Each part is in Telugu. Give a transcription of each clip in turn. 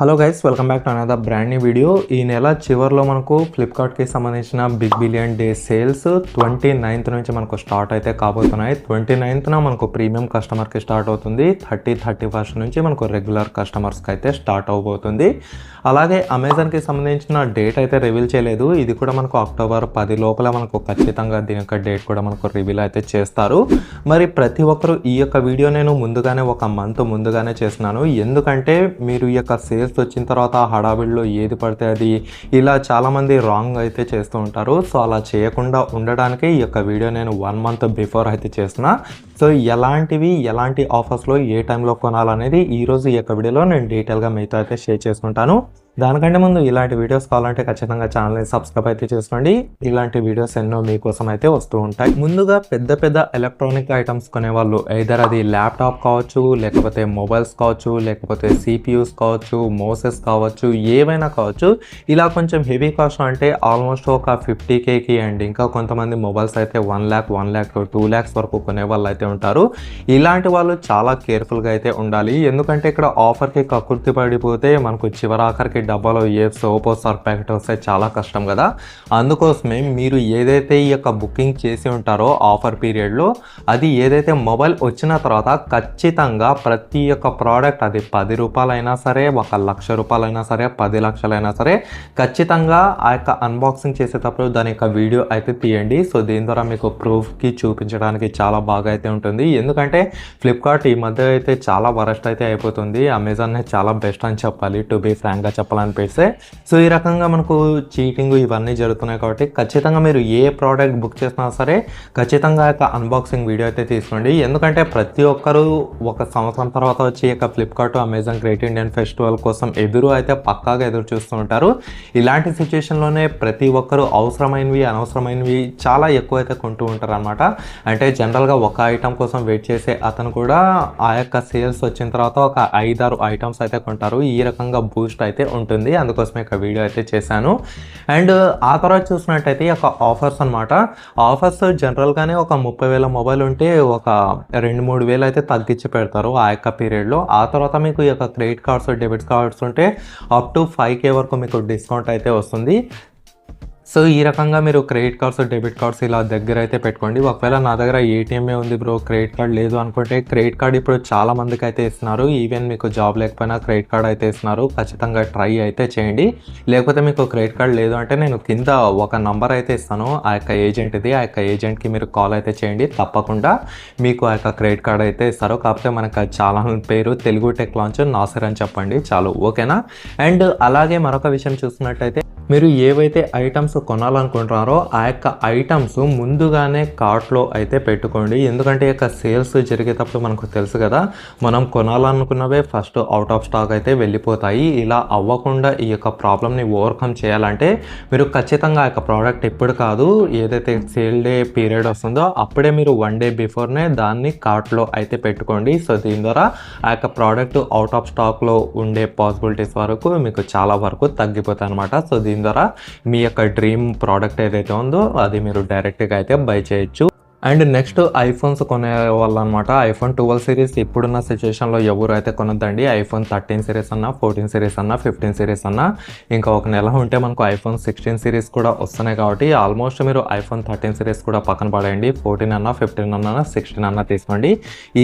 Hello guys welcome back to another brand new video ఈ నెల చివరిలో మనకు ఫ్లిప్కార్ట్కి సంబంధించిన big billion day sales twenty ninth నుంచి మనకు స్టార్ట్ అయితే కాబోతున్నాయి. ట్వంటీ నైన్త్న మనకు ప్రీమియం కస్టమర్కి స్టార్ట్ అవుతుంది. థర్టీ థర్టీ ఫస్ట్ నుంచి మనకు రెగ్యులర్ కస్టమర్స్కి అయితే స్టార్ట్ అవబోతుంది. అలాగే అమెజాన్కి సంబంధించిన డేట్ అయితే రివీల్ చేయలేదు. ఇది కూడా మనకు అక్టోబర్ పది లోపల మనకు ఖచ్చితంగా దీని యొక్క డేట్ కూడా మనకు రివీల్ అయితే చేస్తారు. మరి ప్రతి ఒక్కరు ఈ యొక్క వీడియో నేను ముందుగానే ఒక మంత్ ముందుగానే చేస్తున్నాను. ఎందుకంటే మీరు ఈ యొక్క సేల్స్ వచ్చిన తర్వాత హడావిడిలో ఏది పడితే అది ఇలా చాలామంది రాంగ్ అయితే చేస్తూ ఉంటారు. సో అలా చేయకుండా ఉండడానికి ఈ యొక్క వీడియో నేను వన్ మంత్ బిఫోర్ అయితే చేస్తున్నా. సో ఎలాంటివి ఎలాంటి ఆఫర్స్లో ఏ టైంలో కొనాలనేది ఈరోజు ఈ యొక్క వీడియోలో నేను డీటెయిల్గా మీతో అయితే షేర్ చేసుకుంటాను. దానికంటే ముందు ఇలాంటి వీడియోస్ కావాలంటే ఖచ్చితంగా ఛానల్ని సబ్స్క్రైబ్ అయితే చేసుకోండి. ఇలాంటి వీడియోస్ ఎన్నో మీకోసం అయితే వస్తూ ఉంటాయి. ముందుగా పెద్ద పెద్ద ఎలక్ట్రానిక్ ఐటమ్స్ కొనేవాళ్ళు ఐదర్ అది ల్యాప్టాప్ కావచ్చు లేకపోతే మొబైల్స్ కావచ్చు లేకపోతే సిపియూస్ కావచ్చు మోసెస్ కావచ్చు ఏవైనా కావచ్చు. ఇలా కొంచెం హెవీ కాస్ట్ అంటే ఆల్మోస్ట్ ఒక ఫిఫ్టీ కేకి అండ్ ఇంకా కొంతమంది మొబైల్స్ అయితే one lakh one lakh two lakhs వరకు కొనే వాళ్ళు అయితే ఉంటారు. ఇలాంటి వాళ్ళు చాలా కేర్ఫుల్గా అయితే ఉండాలి. ఎందుకంటే ఇక్కడ ఆఫర్కి కకుర్తి పడిపోతే మనకు చివరాఖరికి డబ్బాలో ఏ సోపో సర్ఫ్ ప్యాకెట్ వస్తే చాలా కష్టం కదా. అందుకోసమే మీరు ఏదైతే ఈ యొక్క బుకింగ్ చేసి ఉంటారో ఆఫర్ పీరియడ్లో అది ఏదైతే మొబైల్ వచ్చిన తర్వాత ఖచ్చితంగా ప్రతి ఒక్క ప్రోడక్ట్ అది పది రూపాయలైనా సరే ఒక లక్ష రూపాయలైనా సరే పది లక్షలైనా సరే ఖచ్చితంగా ఆ యొక్క అన్బాక్సింగ్ చేసేటప్పుడు దాని యొక్క వీడియో అయితే తీయండి. సో దీని ద్వారా మీకు ప్రూఫ్కి చూపించడానికి చాలా బాగా అయితే ఉంటుంది. ఎందుకంటే ఫ్లిప్కార్ట్ ఈ మధ్య అయితే చాలా వరస్ట్ అయితే అయిపోతుంది. అమెజాన్ చాలా బెస్ట్ అని చెప్పాలి. టు బీ ఫ్రాంక్గా చెప్పాలనిపిస్తే సో ఈ రకంగా మనకు చీటింగ్ ఇవన్నీ జరుగుతున్నాయి కాబట్టి ఖచ్చితంగా మీరు ఏ ప్రోడక్ట్ బుక్ చేసినా సరే ఖచ్చితంగా యొక్క అన్బాక్సింగ్ వీడియో అయితే తీసుకోండి. ఎందుకంటే ప్రతి ఒక్కరూ ఒక సంవత్సరం తర్వాత వచ్చి యొక్క Flipkart Amazon great Indian festival కోసం ఎదురు అయితే పక్కాగా ఎదురు చూస్తూ ఉంటారు. ఇలాంటి సిచ్యుయేషన్లోనే ప్రతి ఒక్కరూ అవసరమైనవి అనవసరమైనవి చాలా ఎక్కువ అయితే కొంటూ ఉంటారు అనమాట అంటే జనరల్గా ఒక ఐటమ్ కోసం వెయిట్ చేసే అతను కూడా ఆ యొక్క సేల్స్ వచ్చిన తర్వాత ఒక ఐదారు ఐటమ్స్ అయితే కొంటారు. ఈ రకంగా బూస్ట్ అయితే ఉంటుంది. ఉంటుంది. అందుకోసమే ఒక వీడియో అయితే చేశాను. అండ్ ఆ తర్వాత చూసినట్టయితే ఒక ఆఫర్స్ అనమాట ఆఫర్స్ జనరల్గానే ఒక ముప్పై వేల మొబైల్ ఉంటే ఒక రెండు మూడు వేలు అయితే తగ్గించి పెడతారు ఆ యొక్క పీరియడ్లో. ఆ తర్వాత మీకు ఈ యొక్క క్రెడిట్ కార్డ్స్ డెబిట్ కార్డ్స్ ఉంటే అప్ టు ఫైవ్ కే వరకు మీకు డిస్కౌంట్ అయితే వస్తుంది. సో ఈ రకంగా మీరు క్రెడిట్ కార్డ్స్ డెబిట్ కార్డ్స్ ఇలా దగ్గర అయితే పెట్టుకోండి. ఒకవేళ నా దగ్గర ఏటీఎంఏ ఉంది బ్రో క్రెడిట్ కార్డ్ లేదు అనుకుంటే క్రెడిట్ కార్డ్ ఇప్పుడు చాలా మందికి అయితే ఇస్తున్నారు. ఈవెన్ మీకు జాబ్ లేకపోయినా క్రెడిట్ కార్డ్ అయితే ఇస్తున్నారు. ఖచ్చితంగా ట్రై అయితే చేయండి. లేకపోతే మీకు క్రెడిట్ కార్డ్ లేదు అంటే నేను కింద ఒక నంబర్ అయితే ఇస్తాను. ఆ యొక్క ఏజెంట్ది ఆ యొక్క ఏజెంట్కి మీరు కాల్ అయితే చేయండి. తప్పకుండా మీకు ఆ యొక్క క్రెడిట్ కార్డ్ అయితే ఇస్తారు. కాకపోతే మనకు చాలా పేరు తెలుగు టెక్ లాంచ్ నాసర్ అని చెప్పండి. చాలు ఓకేనా? అండ్ అలాగే మరొక విషయం చూసినట్టయితే మీరు ఏవైతే ఐటమ్స్ కొనాలనుకుంటున్నారో ఆ యొక్క ఐటమ్స్ ముందుగానే కార్ట్లో అయితే పెట్టుకోండి. ఎందుకంటే ఈ యొక్క సేల్స్ జరిగేటప్పుడు మనకు తెలుసు కదా మనం కొనాలనుకున్నవే ఫస్ట్ అవుట్ ఆఫ్ స్టాక్ అయితే వెళ్ళిపోతాయి. ఇలా అవ్వకుండా ఈ యొక్క ప్రాబ్లమ్ని ఓవర్కమ్ చేయాలంటే మీరు ఖచ్చితంగా ఆ యొక్క ప్రోడక్ట్ ఎప్పుడు కాదు ఏదైతే సేల్ డే పీరియడ్ వస్తుందో అప్పుడే మీరు వన్ డే బిఫోర్నే దాన్ని కార్ట్లో అయితే పెట్టుకోండి. సో దీని ద్వారా ఆ యొక్క ప్రోడక్ట్ అవుట్ ఆఫ్ స్టాక్లో ఉండే పాసిబిలిటీస్ వరకు మీకు చాలా వరకు తగ్గిపోతాయి అనమాట సో దీని ద్వారా మీ యొక్క డ్రీమ్ ప్రోడక్ట్ ఏదైతే ఉందో అది మీరు డైరెక్ట్గా అయితే బై చేయొచ్చు. అండ్ నెక్స్ట్ ఐఫోన్స్ కొనే వాళ్ళు అనమాట ఐఫోన్ ట్వెల్వ్ సిరీస్ ఇప్పుడున్న సిచ్యువేషన్లో ఎవరు అయితే కొనొద్దండి ఐఫోన్ థర్టీన్ సిరీస్ అన్న ఫోర్టీన్ సిరీస్ అన్న ఫిఫ్టీన్ సిరీస్ అన్న ఇంకా ఒక నెల ఉంటే మనకు ఐఫోన్ సిక్స్టీన్ సిరీస్ కూడా వస్తున్నాయి కాబట్టి ఆల్మోస్ట్ మీరు ఐఫోన్ థర్టీన్ సిరీస్ కూడా పక్కన పడేయండి. ఫోర్టీన్ అన్న ఫిఫ్టీన్ అన్న సిక్స్టీన్ అన్న తీసుకోండి.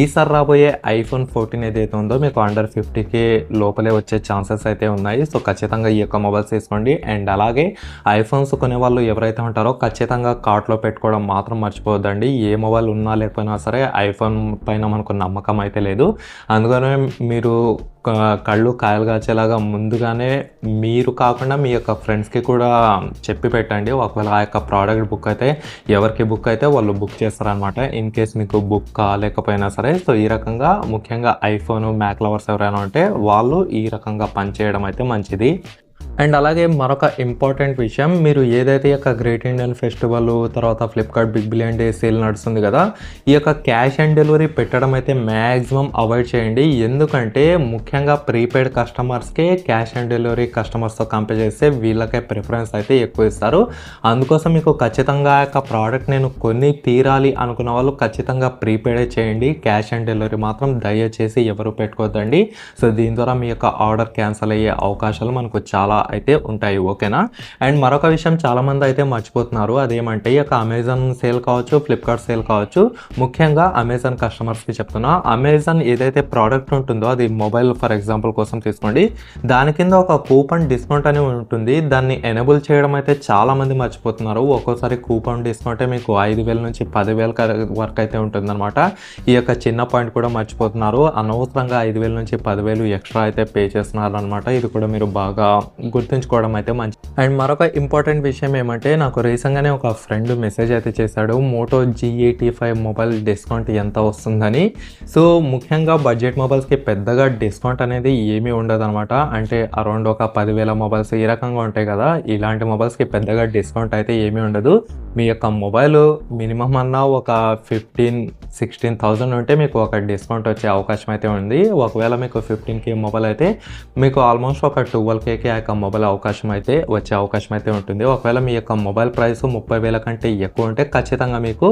ఈసారి రాబోయే ఐఫోన్ ఫోర్టీన్ ఏదైతే ఉందో మీకు అండర్ ఫిఫ్టీకి లోపలే వచ్చే ఛాన్సెస్ అయితే ఉన్నాయి. సో ఖచ్చితంగా ఈ యొక్క మొబైల్స్ తీసుకోండి. అండ్ అలాగే ఐఫోన్స్ కొనే వాళ్ళు ఎవరైతే ఉంటారో ఖచ్చితంగా కార్ట్లో పెట్టుకోవడం మాత్రం మర్చిపోవద్దండి. ఏ మొబైల్ ఉన్నా లేకపోయినా సరే ఐఫోన్ పైన మనకు నమ్మకం అయితే లేదు. అందుకనే మీరు కళ్ళు కాయలు కాచేలాగా ముందుగానే మీరు కాకుండా మీ యొక్క ఫ్రెండ్స్కి కూడా చెప్పి పెట్టండి. ఒకవేళ ఆ యొక్క ప్రోడక్ట్ బుక్ అయితే ఎవరికి బుక్ అయితే వాళ్ళు బుక్ చేస్తారనమాట ఇన్ కేస్ మీకు బుక్ కాలేకపోయినా సరే. సో ఈ రకంగా ముఖ్యంగా ఐఫోన్ మ్యాక్ లవర్స్ ఎవరైనా ఉంటే వాళ్ళు ఈ రకంగా పనిచేయడం అయితే మంచిది. అండ్ అలాగే మరొక ఇంపార్టెంట్ విషయం మీరు ఏదైతే యొక్క గ్రేట్ ఇండియన్ ఫెస్టివల్ తర్వాత Flipkart big billion day sale నడుస్తుంది కదా ఈ యొక్క క్యాష్ ఆన్ డెలివరీ పెట్టడం అయితే మ్యాక్సిమం అవాయిడ్ చేయండి. ఎందుకంటే ముఖ్యంగా ప్రీపెయిడ్ కస్టమర్స్కే క్యాష్ ఆన్ డెలివరీ కస్టమర్స్తో కంపేర్ చేస్తే వీళ్ళకే ప్రిఫరెన్స్ అయితే ఎక్కువ ఇస్తారు. అందుకోసం మీకు ఖచ్చితంగా యొక్క ప్రోడక్ట్ నేను కొన్ని తీరాలి అనుకున్న వాళ్ళు ఖచ్చితంగా ప్రీపెయిడే చేయండి. క్యాష్ ఆన్ డెలివరీ మాత్రం దయచేసి ఎవరు పెట్టుకోవద్దండి సో దీని ద్వారా మీ యొక్క ఆర్డర్ క్యాన్సిల్ అయ్యే అవకాశాలు మనకు చాలా అయితే ఉంటాయి ఓకేనా? అండ్ మరొక విషయం చాలామంది అయితే మర్చిపోతున్నారు. అదేమంటే ఈ యొక్క అమెజాన్ సేల్ కావచ్చు ఫ్లిప్కార్ట్ సేల్ కావచ్చు ముఖ్యంగా అమెజాన్ కస్టమర్స్కి చెప్తున్నా. అమెజాన్ ఏదైతే ప్రోడక్ట్ ఉంటుందో అది మొబైల్ ఫర్ ఎగ్జాంపుల్ కోసం తీసుకోండి. దాని కింద ఒక కూపన్ డిస్కౌంట్ అని ఉంటుంది. దాన్ని ఎనేబుల్ చేయడం అయితే చాలామంది మర్చిపోతున్నారు. ఒక్కోసారి కూపన్ డిస్కౌంటే మీకు ఐదు వేల నుంచి పదివేల వరకు అయితే ఉంటుందన్నమాట. ఈ యొక్క చిన్న పాయింట్ కూడా మర్చిపోతున్నారు. అనవసరంగా ఐదు వేల నుంచి పదివేలు ఎక్స్ట్రా అయితే పే చేస్తున్నారు అనమాట ఇది కూడా మీరు బాగా గుర్తుంచుకోవడం అయితే మంచి. అండ్ మరొక ఇంపార్టెంట్ విషయం ఏమంటే నాకు రీసెంట్గానే ఒక ఫ్రెండ్ మెసేజ్ అయితే చేశాడు Moto G eighty five mobile discount ఎంత వస్తుందని? సో ముఖ్యంగా బడ్జెట్ మొబైల్స్కి పెద్దగా డిస్కౌంట్ అనేది ఏమీ ఉండదు అనమాట అంటే అరౌండ్ ఒక పదివేల మొబైల్స్ ఈ రకంగా ఉంటాయి కదా ఇలాంటి మొబైల్స్కి పెద్దగా డిస్కౌంట్ అయితే ఏమీ ఉండదు. మీ యొక్క మొబైల్ మినిమం అన్న ఒక ఫిఫ్టీన్ సిక్స్టీన్ థౌజండ్ ఉంటే మీకు ఒక డిస్కౌంట్ వచ్చే అవకాశం అయితే ఉంది. ఒకవేళ మీకు ఫిఫ్టీన్ కే మొబైల్ అయితే మీకు ఆల్మోస్ట్ ఒక ట్వెల్వ్ కేకి ఆ యొక్క మొబైల్ అవకాశం అయితే వచ్చే అవకాశం అయితే ఉంటుంది. ఒకవేళ మీ యొక్క మొబైల్ ప్రైస్ ముప్పై వేల కంటే ఎక్కువ ఉంటే ఖచ్చితంగా మీకు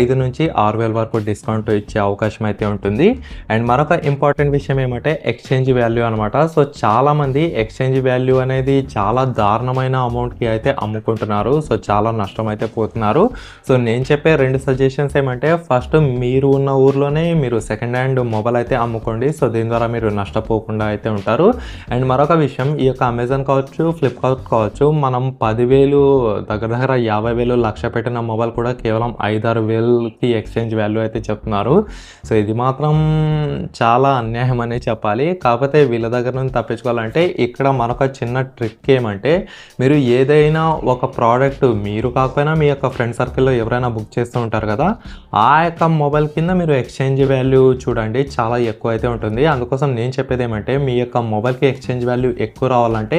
ఐదు నుంచి ఆరు వేల వరకు డిస్కౌంట్ ఇచ్చే అవకాశం అయితే ఉంటుంది. అండ్ మరొక ఇంపార్టెంట్ విషయం ఏమంటే ఎక్స్చేంజ్ వాల్యూ అనమాట సో చాలామంది ఎక్స్చేంజ్ వాల్యూ అనేది చాలా దారుణమైన అమౌంట్కి అయితే అమ్ముకుంటున్నారు. సో చాలా నష్టం అయితే పోతున్నారు సో నేను చెప్పే రెండు సజెషన్స్ ఏమంటే ఫస్ట్ మీరు ఉన్న ఊర్లోనే మీరు సెకండ్ హ్యాండ్ మొబైల్ అయితే అమ్ముకోండి. సో దీని ద్వారా మీరు నష్టపోకుండా అయితే ఉంటారు. అండ్ మరొక విషయం ఈ యొక్క అమెజాన్ కావచ్చు ఫ్లిప్కార్ట్ కావచ్చు మనం పదివేలు దగ్గర దగ్గర యాభై వేలు లక్ష పెట్టిన మొబైల్ కూడా కేవలం ఐదారు వేలకి ఎక్స్చేంజ్ వాల్యూ అయితే చెప్తున్నారు. సో ఇది మాత్రం చాలా అన్యాయం అనే చెప్పాలి. కాకపోతే వీళ్ళ దగ్గర నుంచి తప్పించుకోవాలంటే ఇక్కడ మరొక చిన్న ట్రిక్ ఏమంటే మీరు ఏదైనా ఒక ప్రోడక్ట్ మీరు కాకపోయినా మీ మీ యొక్క ఫ్రెండ్ సర్కిల్లో ఎవరైనా బుక్ చేస్తూ ఉంటారు కదా ఆ యొక్క మొబైల్ కింద మీరు ఎక్స్చేంజ్ వాల్యూ చూడండి చాలా ఎక్కువ అయితే ఉంటుంది. అందుకోసం నేను చెప్పేది ఏమంటే మీ యొక్క మొబైల్కి ఎక్స్చేంజ్ వాల్యూ ఎక్కువ రావాలంటే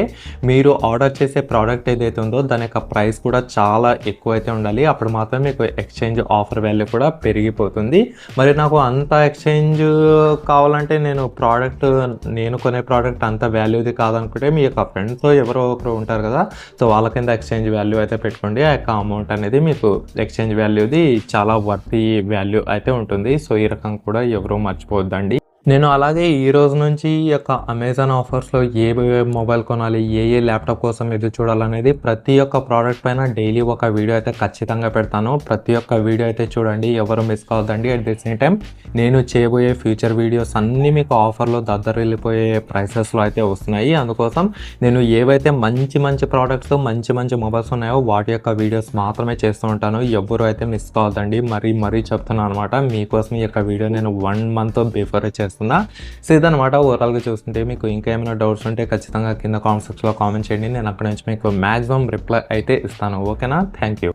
మీరు ఆర్డర్ చేసే ప్రోడక్ట్ ఏదైతే ఉందో దాని యొక్క ప్రైస్ కూడా చాలా ఎక్కువ అయితే ఉండాలి. అప్పుడు మాత్రం మీకు ఎక్స్చేంజ్ ఆఫర్ వాల్యూ కూడా పెరిగిపోతుంది. మరి నాకు అంత ఎక్స్చేంజ్ కావాలంటే నేను ప్రోడక్ట్ నేను కొనే ప్రోడక్ట్ అంత వాల్యూది కాదనుకుంటే మీ యొక్క ఫ్రెండ్స్తో ఎవరో ఒకరు ఉంటారు కదా సో వాళ్ళ కింద ఎక్స్చేంజ్ వాల్యూ అయితే పెట్టుకోండి. ఆ యొక్క అమౌంట్ అనేది మీకు ఎక్స్చేంజ్ వాల్యూది చాలా వర్తి వాల్యూ అయితే ఉంటుంది. సో ఈ రకం కూడా ఎవరూ మర్చిపోవద్దండి. నేను అలాగే ఈ రోజు నుంచి ఈ యొక్క అమెజాన్ ఆఫర్స్లో ఏ మొబైల్ కొనాలి ఏ ఏ ల్యాప్టాప్ కోసం ఎదురు చూడాలనేది ప్రతి ఒక్క ప్రోడక్ట్ పైన డైలీ ఒక వీడియో అయితే ఖచ్చితంగా పెడతాను. ప్రతి ఒక్క వీడియో అయితే చూడండి ఎవరు మిస్ కావద్దండి. అట్ ది సేమ్ టైం నేను చేయబోయే ఫ్యూచర్ వీడియోస్ అన్నీ మీకు ఆఫర్లో దగ్గర వెళ్ళిపోయే ప్రైసెస్లో అయితే వస్తున్నాయి. అందుకోసం నేను ఏవైతే మంచి మంచి ప్రోడక్ట్స్ మంచి మంచి మొబైల్స్ ఉన్నాయో వాటి యొక్క వీడియోస్ మాత్రమే చేస్తూ ఉంటాను. ఎవరు అయితే మిస్ కావద్దండి మరీ మరీ చెప్తున్నాను అనమాట మీకోసం ఈ యొక్క వీడియో నేను వన్ మంత్ బిఫోరే చేస్తున్నా. సో ఇదనమాట ఓవరాల్గా చూస్తుంటే మీకు ఇంకా ఏమైనా డౌట్స్ ఉంటే ఖచ్చితంగా కింద కామెంట్ సెక్షన్లో కామెంట్ చేయండి. నేను అక్కడ నుంచి మీకు మ్యాక్సిమం రిప్లై అయితే ఇస్తాను. ఓకేనా? Thank you